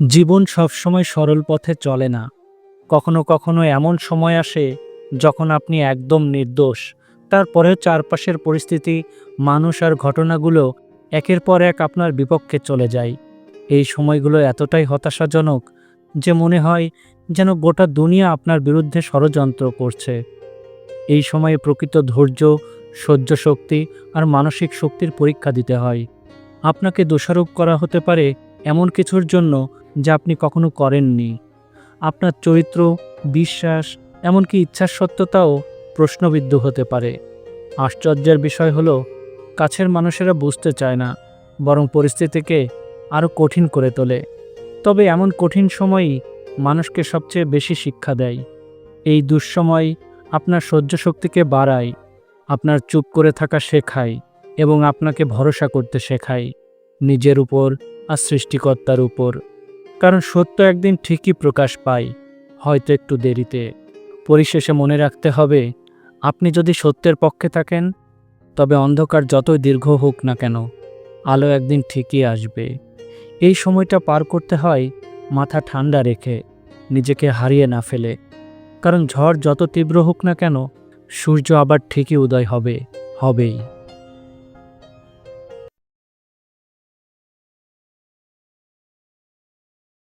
জীবন সবসময় সরল পথে চলে না। কখনো কখনো এমন সময় আসে, যখন আপনি একদম নির্দোষ। তারপরেও চারপাশের পরিস্থিতি, মানুষ আর ঘটনাগুলো একের পর এক আপনার বিপক্ষে চলে যায়। এই সময়গুলো এতটাই হতাশাজনক যে মনে হয় যেন গোটা দুনিয়া আপনার বিরুদ্ধে ষড়যন্ত্র করছে। এই সময়ে প্রকৃত ধৈর্য, সহ্য শক্তি আর মানসিক শক্তির পরীক্ষা দিতে হয়। আপনাকে দোষারোপ করা হতে পারে এমন কিছুর জন্য যা আপনি কখনো করেননি। আপনার চরিত্র, বিশ্বাস, এমনকি ইচ্ছার সত্যতাও প্রশ্নবিদ্ধ হতে পারে। আশ্চর্যের বিষয় হলো, কাছের মানুষেরা বুঝতে চায় না, বরং পরিস্থিতিকে আরও কঠিন করে তোলে। তবে এমন কঠিন সময়ই মানুষকে সবচেয়ে বেশি শিক্ষা দেয়। এই দুঃসময় আপনার সহ্য শক্তিকে বাড়ায়, আপনার চুপ করে থাকা শেখায় এবং আপনাকে ভরসা করতে শেখায়, নিজের উপর আর সৃষ্টিকর্তার উপর। কারণ সত্য একদিন ঠিকই প্রকাশ পায়, হয়তো একটু দেরিতে। পরিশেষে মনে রাখতে হবে, আপনি যদি সত্যের পক্ষে থাকেন, তবে অন্ধকার যতই দীর্ঘ হোক না কেন, আলো একদিন ঠিকই আসবে। এই সময়টা পার করতে হয়, মাথা ঠান্ডা রেখে, নিজেকে হারিয়ে না ফেলে। কারণ ঝড় যত তীব্র হোক না কেন, সূর্য আবার ঠিকই উদয় হবে, হবেই।